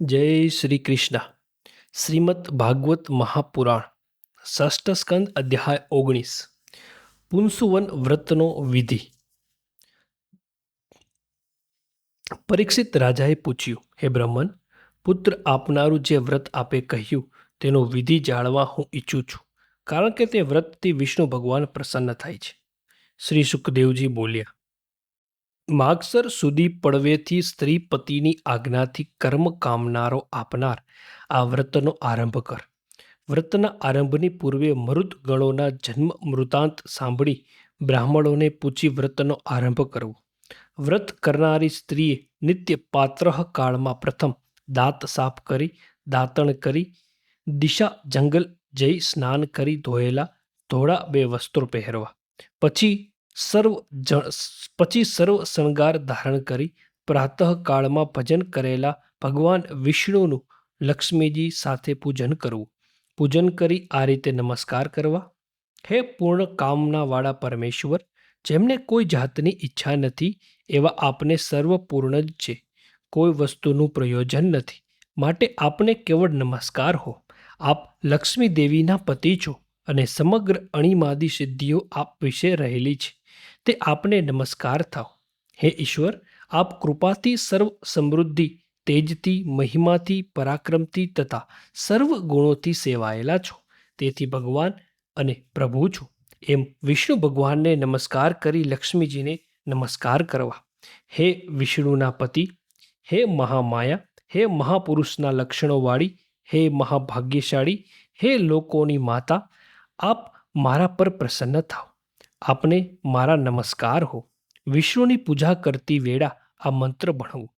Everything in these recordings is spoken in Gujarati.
જય શ્રી કૃષ્ણ. શ્રીમદ ભાગવત મહાપુરાણ, ષષ્ઠ સ્કંદ અધ્યાય ઓગણીસ. પુંસુવન વ્રતનો વિધિ. પરીક્ષિત રાજાએ પૂછ્યું, હે બ્રહ્મન, પુત્ર આપનારું જે વ્રત આપે કહ્યું, તેનો વિધિ જાણવા હું ઈચ્છું છું, કારણ કે તે વ્રતથી વિષ્ણુ ભગવાન પ્રસન્ન થાય છે. શ્રી સુખદેવજી બોલ્યા માગસર સુધી પડવેથી સ્ત્રી પતિની આજ્ઞાથી કર્મ કામનારો આપનાર આ વ્રતનો આરંભ કર. વ્રતના આરંભની પૂર્વે મૃત ગણોના જન્મ મૃતાંત સાંભળી બ્રાહ્મણોને પૂછી વ્રતનો આરંભ કરવો. વ્રત કરનારી સ્ત્રીએ નિત્ય પાત્ર કાળમાં પ્રથમ દાંત સાફ કરી, દાંતણ કરી, દિશા જંગલ જઈ સ્નાન કરી ધોયેલા ધોળા બે વસ્ત્રો પહેરવા. પછી સર્વ પછી સર્વ શણગાર ધારણ કરી પ્રાતઃકાળમાં ભજન કરેલા ભગવાન વિષ્ણુનું લક્ષ્મીજી સાથે પૂજન કરવું. પૂજન કરી આ રીતે નમસ્કાર કરવા. હે પૂર્ણ કામનાવાળા પરમેશ્વર, જેમને કોઈ જાતની ઈચ્છા નથી, એવા આપને સર્વ પૂર્ણ જ છે. કોઈ વસ્તુનું પ્રયોજન નથી. માટે આપને કેવળ નમસ્કાર હો. આપ લક્ષ્મી દેવીના પતિ છો અને સમગ્ર અણીમાદી સિદ્ધિઓ આપ વિશે રહેલી છે. તે આપને નમસ્કાર થાવ હે ઈશ્વર, આપ કૃપાથી સર્વ સમૃદ્ધિ, તેજથી, મહિમાથી, પરાક્રમથી તથા સર્વ ગુણોથી સેવાયેલા છો. તેથી ભગવાન અને પ્રભુ છો. એમ વિષ્ણુ ભગવાનને નમસ્કાર કરી લક્ષ્મીજીને નમસ્કાર કરવા. હે વિષ્ણુના પતિ, હે મહામાયા, હે મહાપુરુષના લક્ષણોવાળી, હે મહાભાગ્યશાળી, હે લોકોની માતા, આપ મારા પર પ્રસન્ન થાવ આપને મારા નમસ્કાર હો. વિષ્ણુની પૂજા કરતી વેળા આ મંત્ર ભણવું.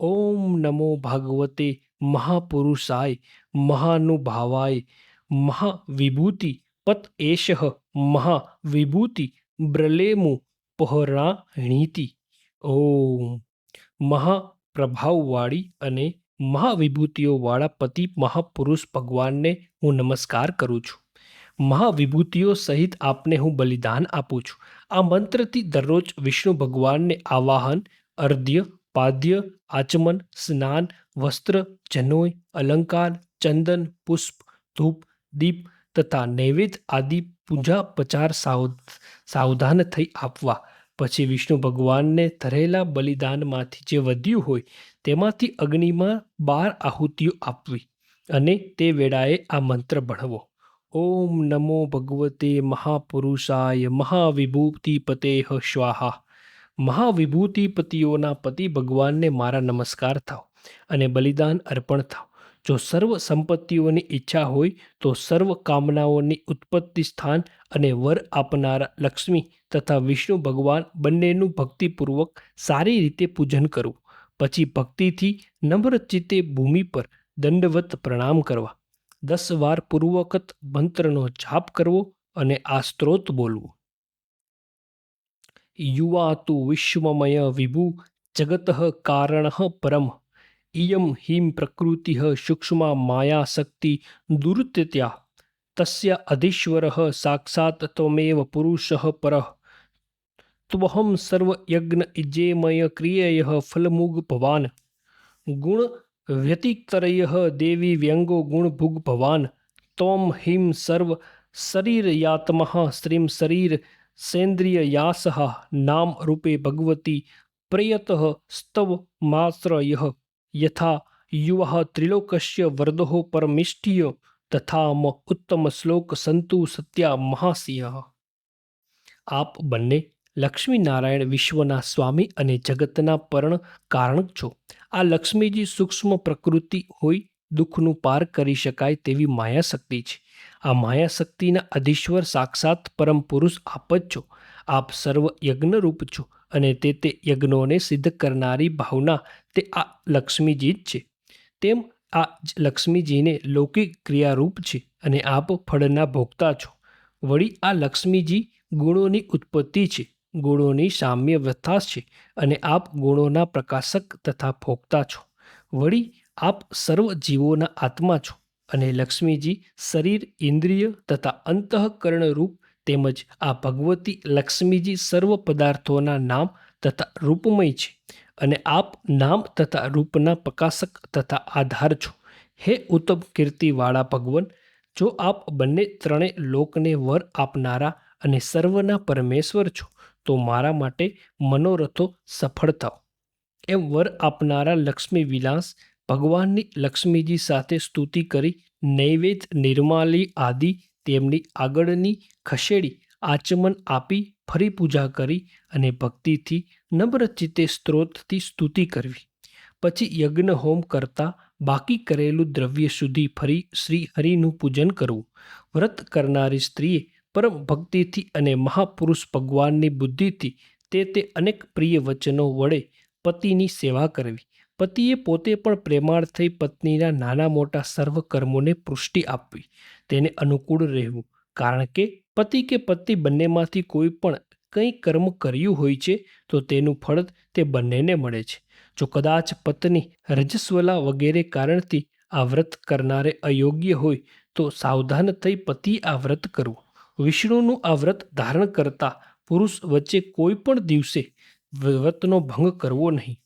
ઓમ નમો ભાગવતે મહાપુરુષાય, મહાનુભાવાય, મહાવિભૂતિ પત એશ, મહાવિભૂતિ બ્રલેમુ પહરાણીતિ. ઓમ મહાપ્રભાવવાળી અને મહાવિભૂતિઓવાળા પતિ મહાપુરુષ ભગવાનને હું નમસ્કાર કરું છું. મહાવિભૂતિઓ સહિત આપને હું બલિદાન આપું છું. આ મંત્રથી દરરોજ વિષ્ણુ ભગવાનને આવાહન, અર્ધ્ય, પાદ્ય, આચમન, સ્નાન, વસ્ત્ર જનોય અલંકાર, ચંદન, પુષ્પ, ધૂપ, દીપ તથા નૈવેદ્ય આદિ પૂજા પચાર સાવધાન થઈ આપવા. પછી વિષ્ણુ ભગવાનને ધરેલા બલિદાનમાંથી જે વધ્યું હોય તેમાંથી અગ્નિમાં બાર આહુતિઓ આપવી અને તે વેળાએ આ મંત્ર ભણવો. ઓમ નમો ભગવતે મહાપુરુષાય મહાવિભૂતિપતે સ્વાહા મહાવિભૂતિપતિઓના પતિ ભગવાનને મારા નમસ્કાર થાવ અને બલિદાન અર્પણ થાવ। જો સર્વ સંપત્તિઓની ઈચ્છા હોય તો સર્વ કામનાઓની ઉત્પત્તિ સ્થાન અને વર આપનારા લક્ષ્મી તથા વિષ્ણુ ભગવાન બંનેનું ભક્તિપૂર્વક સારી રીતે પૂજન કરવું, પછી ભક્તિથી નમ્ર ચિત્તે ભૂમિ પર દંડવત પ્રણામ કરવા દસ વાર પૂર્વકત મંત્રનો જાપ કરવો અને આ સ્ત્રોત બોલવું. યુવા તુ વિશ્વમય વિભુ જગત કારણ પરમ. ઇયમ હિમ પ્રકૃતિ સૂક્ષ્મા માયા શક્તિ દુર્ત્યા તસ્ય અધીશ્વર સાક્ષાત ત્વમેવ પુરુષ પર. ત્વહમ સર્વયજ્ઞ ઇજેમય ક્રિયય ફલમુગ ભવાન. ગુણ વ્યતિતરય દેવી વ્યંગો ગુણભુગ ભવાન તોમ હિમ સર્વ શરીરયાત્મ સ્ત્રીમ શરીર સેન્દ્રિયયાસ નામ રૂપે ભગવતી પ્રયત સ્તવ માશ્રય યથા યુવા ત્રિલોકસ્ય વર્દો પરમિષ્ઠિય તથા મ ઉત્તમ શ્લોક સંતુ સત્યા મહાસિંહ આપ બંને લક્ષ્મીનારાયણ વિશ્વના સ્વામી અને જગતના પર્ણ કારણ છો આ લક્ષ્મીજી સૂક્ષ્મ પ્રકૃતિ હોય, દુઃખનું પાર કરી શકાય તેવી માયા શક્તિ છે. આ માયા શક્તિના અધીશ્વર સાક્ષાત પરમ પુરુષ આપ જ છો. આપ સર્વ યજ્ઞરૂપ છો અને તે તે યજ્ઞોને સિદ્ધ કરનારી ભાવના તે આ લક્ષ્મીજી જ છે. તેમ આ લક્ષ્મીજીને લૌકિક ક્રિયારૂપ છે અને આપ ફળના ભોગતા છો. વળી આ લક્ષ્મીજી ગુણોની ઉત્પત્તિ છે. ગુણોની સામ્ય વ્યથા છે અને આપ ગુણોના પ્રકાશક તથા ભોગતા છો. વળી, આપ સર્વ જીવોના આત્મા છો અને લક્ષ્મીજી શરીર, ઇન્દ્રિય તથા અંતઃકરણ રૂપ તેમજ આ ભગવતી લક્ષ્મીજી સર્વ પદાર્થોના નામ તથા રૂપમય છે અને આપ નામ તથા રૂપના પ્રકાશક તથા આધાર છો. હે ઉત્તમ કીર્તિવાળા ભગવન, જો આપ બંને ત્રણે લોકને વર આપનારા અને સર્વના પરમેશ્વર છો તો મારા માટે મનોરથો સફળ થાવ એમ વર આપનારા લક્ષ્મી વિલાસ ભગવાનની લક્ષ્મીજી સાથે સ્તુતિ કરી નૈવેદ નિર્માલી આદિ તેમની આગળની ખસેડી આચમન આપી ફરી પૂજા કરી અને ભક્તિથી નમ્રચિતે સ્ત્રોતથી સ્તુતિ કરવી. પછી યજ્ઞ હોમ કરતા બાકી કરેલું દ્રવ્ય સુધી ફરી શ્રી હરિનું પૂજન કરવું. વ્રત કરનારી સ્ત્રીએ પરમ ભક્તિથી અને મહાપુરુષ ભગવાનની બુદ્ધિથી તે તે અનેક પ્રિય વચનો વડે પતિની સેવા કરવી. પતિએ પોતે પણ પ્રેમાળ થઈ પત્નીના નાના મોટા સર્વ કર્મોને પુષ્ટિ આપવી. તેને અનુકૂળ રહેવું. કારણ કે પતિ કે પત્ની બંનેમાંથી કોઈ પણ કંઈ કર્મ કર્યું હોય છે, તો તેનું ફળ તે બંનેને મળે છે. જો કદાચ પત્ની રજસ્વલા વગેરે કારણથી આ વ્રત કરનારે અયોગ્ય હોય, તો સાવધાન થઈ પતિ આ વ્રત કરવું. વિષ્ણુનું આ વ્રત ધારણ કરતા પુરુષ વચ્ચે કોઈ પણ દિવસે વ્રતનો ભંગ કરવો નહીં.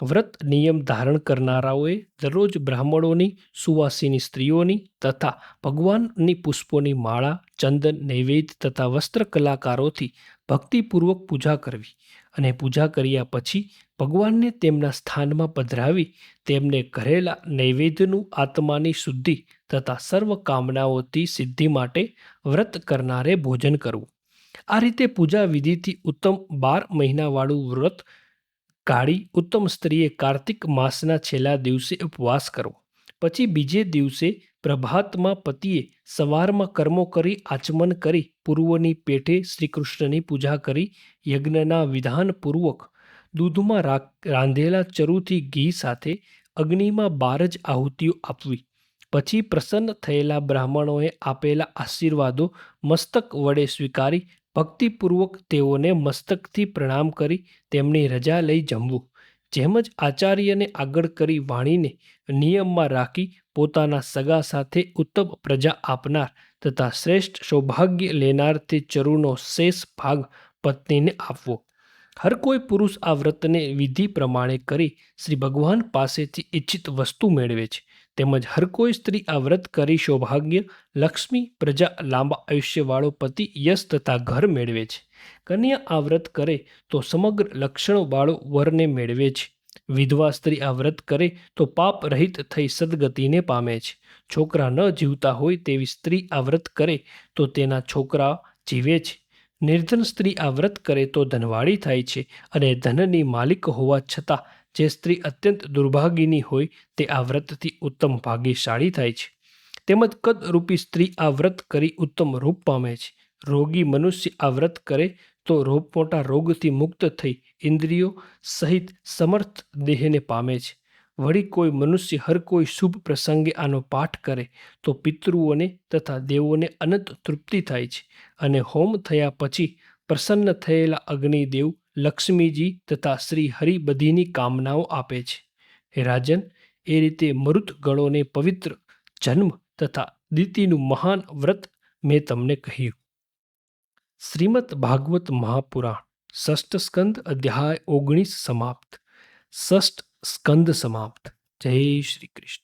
વ્રત નિયમ ધારણ કરનારાઓએ દરરોજ બ્રાહ્મણોની, સુવાસીની સ્ત્રીઓની તથા ભગવાનની પુષ્પોની માળા, ચંદન, નૈવેદ્ય તથા વસ્ત્ર કલાકારોથી ભક્તિપૂર્વક પૂજા કરવી અને પૂજા કર્યા પછી ભગવાનને તેમના સ્થાનમાં પધરાવી તેમને કરેલા નૈવેદ્યનું આત્માની શુદ્ધિ તથા સર્વ કામનાઓથી સિદ્ધિ માટે વ્રત કરનારે ભોજન કરવું. આ રીતે પૂજા વિધિથી ઉત્તમ બાર મહિનાવાળું વ્રત કાઢી ઉત્તમ સ્ત્રીએ કાર્તિક માસના છેલ્લા દિવસે ઉપવાસ કરવો. પછી બીજે દિવસે પ્રભાતમાં પતિએ સવારમાં કર્મો કરી આચમન કરી પૂર્વની પેઠે શ્રીકૃષ્ણની પૂજા કરી યજ્ઞના વિધાનપૂર્વક દૂધમાં રાંધેલા ચરુથી ઘી સાથે અગ્નિમાં બાર જ આહુતિઓ આપવી. પછી પ્રસન્ન થયેલા બ્રાહ્મણોએ આપેલા આશીર્વાદો મસ્તક વડે સ્વીકારી, ભક્તિપૂર્વક તેઓને મસ્તકથી પ્રણામ કરી, તેમની રજા લઈ જમવું. જેમ જ આચાર્યને આગળ કરી વાણીને નિયમમાં રાખી પોતાના સગા સાથે ઉત્તમ પ્રજા આપનાર તથા શ્રેષ્ઠ સૌભાગ્ય લેનાર તે ચરુનો શેષ ભાગ પત્નીને આપવો. હર કોઈ પુરુષ આ વ્રતને વિધિ પ્રમાણે કરી શ્રી ભગવાન પાસેથી ઈચ્છિત વસ્તુ મેળવે છે. તેમજ હર કોઈ સ્ત્રી આ વ્રત કરી સૌભાગ્ય, લક્ષ્મી, પ્રજા, લાંબા આયુષ્યવાળો પતિ, યશ તથા ઘર મેળવે છે. કન્યા આ વ્રત કરે તો સમગ્ર લક્ષણોવાળો વરને મેળવે છે. વિધવા સ્ત્રી આ વ્રત કરે તો પાપ રહિત થઈ સદગતિને પામે છે. છોકરા ન જીવતા હોય તેવી સ્ત્રી આ વ્રત કરે તો તેના છોકરા જીવે છે. નિર્ધન સ્ત્રી આ વ્રત કરે તો ધનવાળી થાય છે અને ધનની માલિક હોવા છતાં જે સ્ત્રી અત્યંત દુર્ભાગીની હોય તે આ વ્રતથી ઉત્તમ ભાગ્યશાળી થાય છે. તેમજ કદરૂપી સ્ત્રી આ વ્રત કરી ઉત્તમ રૂપ પામે છે. રોગી મનુષ્ય આ વ્રત કરે તો રોગ મોટા રોગથી મુક્ત થઈ ઇન્દ્રિયો સહિત સમર્થ દેહને પામે છે. વળી કોઈ મનુષ્ય હર કોઈ શુભ પ્રસંગે આનો પાઠ કરે, તો પિતૃઓને તથા દેવોને અનંત તૃપ્તિ થાય છે. અને હોમ થયા પછી પ્રસન્ન થયેલા અગ્નિદેવ લક્ષ્મીજી તથા શ્રી હરિ બધીની કામનાઓ આપે છે. હે રાજન, એ રીતે મૃત ગણોને પવિત્ર જન્મ તથા દિતિનું મહાન વ્રત મેં તમને કહ્યું. શ્રીમદ ભાગવત મહાપુરાણ ષષ્ઠ સ્કંદ અધ્યાય ઓગણીસ સમાપ્ત. ષષ્ઠ સ્કંદ સમાપ્ત. જય શ્રી કૃષ્ણ.